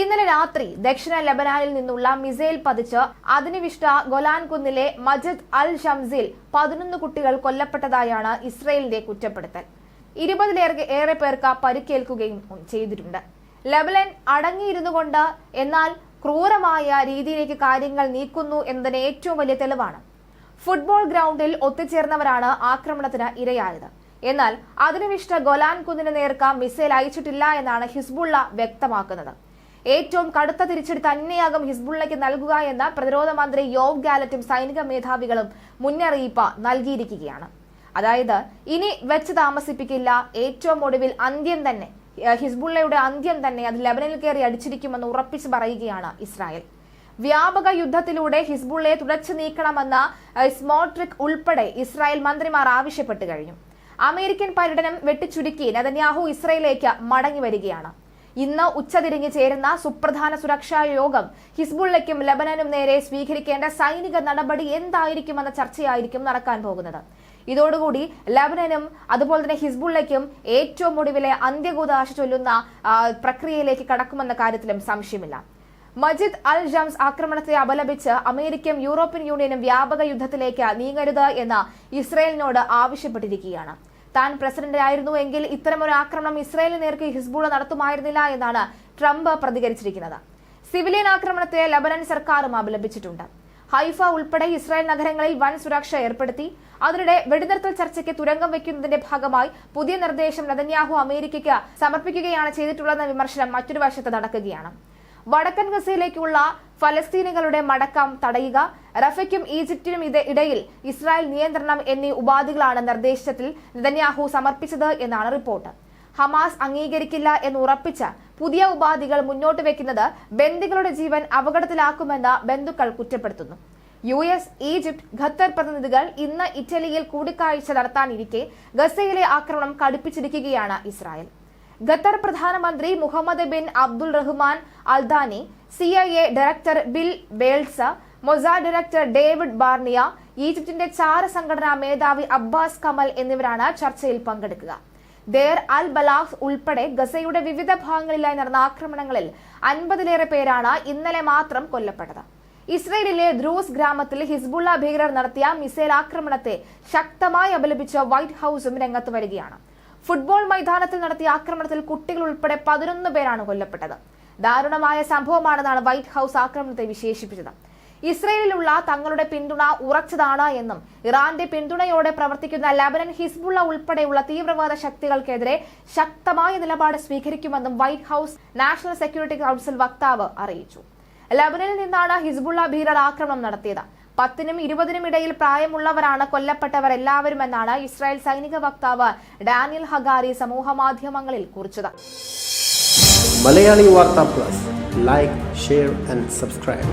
ഇന്നലെ രാത്രി ദക്ഷിണ ലബനാനിൽ നിന്നുള്ള മിസൈൽ പതിച്ച് അധിനിവിഷ്ട ഗൊലാൻ കുന്നിലെ മജിദ് അൽ ഷംസിൽ പതിനൊന്ന് കുട്ടികൾ കൊല്ലപ്പെട്ടതായാണ് ഇസ്രയേലിന്റെ കുറ്റപ്പെടുത്തൽ. ഇരുപതിലേറെ ഏറെ പേർക്ക് പരിക്കേൽക്കുകയും ചെയ്തിട്ടുണ്ട്. ലെബനൻ അടങ്ങിയിരുന്നു കൊണ്ട് എന്നാൽ ക്രൂരമായ രീതിയിലേക്ക് കാര്യങ്ങൾ നീക്കുന്നു എന്നതിന് ഏറ്റവും വലിയ തെളിവാണ്. ഫുട്ബോൾ ഗ്രൗണ്ടിൽ ഒത്തുചേർന്നവരാണ് ആക്രമണത്തിന് ഇരയായത്. എന്നാൽ അതിനുവിഷ്ട ഗൊലാൻ കുന്നിന് നേർക്ക മിസൈൽ അയച്ചിട്ടില്ല എന്നാണ് ഹിസ്ബുള്ള വ്യക്തമാക്കുന്നത്. ഏറ്റവും കടുത്ത തിരിച്ചടി തന്നെയാകും ഹിസ്ബുള്ളയ്ക്ക് നൽകുക എന്ന് പ്രതിരോധ മന്ത്രി യോവ് ഗാലറ്റും സൈനിക മേധാവികളും മുന്നറിയിപ്പ് നൽകിയിരിക്കുകയാണ്. അതായത് ഇനി വെച്ച് താമസിപ്പിക്കില്ല. ഏറ്റവും ഒടുവിൽ അന്ത്യം തന്നെ ഹിസ്ബുള്ളയുടെ അന്ത്യം തന്നെ അത് ലെബനനിൽ കയറി അടിച്ചിരിക്കുമെന്ന് ഉറപ്പിച്ചു പറയുകയാണ് ഇസ്രായേൽ. വ്യാപക യുദ്ധത്തിലൂടെ ഹിസ്ബുള്ളയെ തുടച്ചു നീക്കണമെന്ന് സ്മോട്രിക് ഉൾപ്പെടെ ഇസ്രായേൽ മന്ത്രിമാർ ആവശ്യപ്പെട്ടു കഴിഞ്ഞു. അമേരിക്കൻ പര്യടനം വെട്ടിച്ചുരുക്കി നെതന്യാഹു ഇസ്രയേലിലേക്ക് മടങ്ങി വരികയാണ്. ഇന്ന് ഉച്ചതിരിഞ്ഞ് ചേരുന്ന സുപ്രധാന സുരക്ഷാ യോഗം ഹിസ്ബുള്ളയ്ക്കും ലബനനും നേരെ സ്വീകരിക്കേണ്ട സൈനിക നടപടി എന്തായിരിക്കുമെന്ന ചർച്ചയായിരിക്കും നടക്കാൻ പോകുന്നത്. ഇതോടുകൂടി ലബനനും അതുപോലെ തന്നെ ഹിസ്ബുള്ളയ്ക്കും ഏറ്റവും ഒടുവിലെ അന്ത്യകൂതാശ ചൊല്ലുന്ന പ്രക്രിയയിലേക്ക് കടക്കുമെന്ന കാര്യത്തിലും സംശയമില്ല. മജിദ് അൽ ജംസ് ആക്രമണത്തെ അപലപിച്ച് അമേരിക്കയും യൂറോപ്യൻ യൂണിയനും വ്യാപക യുദ്ധത്തിലേക്ക് നീങ്ങരുത് എന്ന് ഇസ്രയേലിനോട് ആവശ്യപ്പെട്ടിരിക്കുകയാണ്. താൻ പ്രസിഡന്റ് ആയിരുന്നു എങ്കിൽ ഇത്തരമൊരു ആക്രമണം ഇസ്രയേലിന് നേർക്ക് ഹിസ്ബുള നടത്തുമായിരുന്നില്ല എന്നാണ് ട്രംപ് പ്രതികരിച്ചിരിക്കുന്നത്. സിവിലിയൻ ആക്രമണത്തെ ലബനൻ സർക്കാരും അപലപിച്ചിട്ടുണ്ട്. ഹൈഫ ഉൾപ്പെടെ ഇസ്രായേൽ നഗരങ്ങളിൽ വൻ സുരക്ഷ ഏർപ്പെടുത്തി. അതിനിടെ വെടിനിർത്തൽ ചർച്ചയ്ക്ക് തുരങ്കം വയ്ക്കുന്നതിന്റെ ഭാഗമായി പുതിയ നിർദ്ദേശം നദന്യാഹു അമേരിക്കയ്ക്ക് സമർപ്പിക്കുകയാണ് ചെയ്തിട്ടുള്ളതെന്ന വിമർശനം മറ്റൊരു വശത്ത് നടക്കുകയാണ്. വടക്കൻ ഗസയിലേക്കുള്ള ഫലസ്തീനികളുടെ മടക്കം തടയുക റഫയ്ക്കും ഈജിപ്തിനും ഇത് ഇടയിൽ ഇസ്രായേൽ നിയന്ത്രണം എന്നീ ഉപാധികളാണ് നിർദ്ദേശത്തിൽ നെതന്യാഹു സമർപ്പിച്ചത് എന്നാണ് റിപ്പോർട്ട്. ഹമാസ് അംഗീകരിക്കില്ല എന്ന് ഉറപ്പിച്ച പുതിയ ഉപാധികൾ മുന്നോട്ട് വെക്കുന്നത് ബന്ദികളുടെ ജീവൻ അപകടത്തിലാക്കുമെന്ന് ബന്ധുക്കൾ കുറ്റപ്പെടുത്തുന്നു. യു എസ് ഈജിപ്ത് ഖത്തർ പ്രതിനിധികൾ ഇന്ന് ഇറ്റലിയിൽ കൂടിക്കാഴ്ച നടത്താനിരിക്കെ ഗസയിലെ ആക്രമണം കടുപ്പിച്ചിരിക്കുകയാണ് ഇസ്രായേൽ. ഖത്തർ പ്രധാനമന്ത്രി Mohammed bin Abdul Rahman Al Thani C I A director Bill Burns Mossad director David Barnea ഈജിപ്തിന്റെ ചാര സംഘടനാ മേധാവി അബ്ബാസ് കമൽ എന്നിവരാണ് ചർച്ചയിൽ പങ്കെടുക്കുക. ദേർ അൽ ബലാഹ് ഉൾപ്പെടെ ഗസയുടെ വിവിധ ഭാഗങ്ങളിലായി നടന്ന ആക്രമണങ്ങളിൽ അൻപതിലേറെ പേരാണ് ഇന്നലെ മാത്രം കൊല്ലപ്പെട്ടത്. ഇസ്രയേലിലെ ദ്രൂസ് ഗ്രാമത്തിൽ ഹിസ്ബുള്ള ഭീകരർ നടത്തിയ മിസൈൽ ആക്രമണത്തെ ശക്തമായി അപലപിച്ച വൈറ്റ് ഹൌസും രംഗത്ത് വരികയാണ്. ഫുട്ബോൾ മൈതാനത്തിൽ നടത്തിയ ആക്രമണത്തിൽ കുട്ടികൾ ഉൾപ്പെടെ പതിനൊന്ന് പേരാണ് കൊല്ലപ്പെട്ടത്. ദാരുണമായ സംഭവമാണെന്നാണ് വൈറ്റ് ഹൌസ് ആക്രമണത്തെ വിശേഷിപ്പിച്ചത്. ഇസ്രയേലിലുള്ള തങ്ങളുടെ പിന്തുണ ഉറച്ചതാണ് എന്നും ഇറാന്റെ പിന്തുണയോടെ പ്രവർത്തിക്കുന്ന ലബനൻ ഹിസ്ബുള്ള ഉൾപ്പെടെയുള്ള തീവ്രവാദ ശക്തികൾക്കെതിരെ ശക്തമായ നിലപാട് സ്വീകരിക്കുമെന്നും White House National Security Council വക്താവ് അറിയിച്ചു. ലബനനിൽ നിന്നാണ് ഹിസ്ബുള്ള ഭീകരർ ആക്രമണം നടത്തിയത്. പത്തിനും ഇരുപതിനും ഇടയിൽ പ്രായമുള്ളവരാണ് കൊല്ലപ്പെട്ടവർ എല്ലാവരുമെന്നാണ് ഇസ്രായേൽ സൈനിക വക്താവ് ഡാനിയൽ ഹഗാരി സമൂഹമാധ്യമങ്ങളിൽ കുറിച്ചത്. Malayali Vartha Plus. Like share and subscribe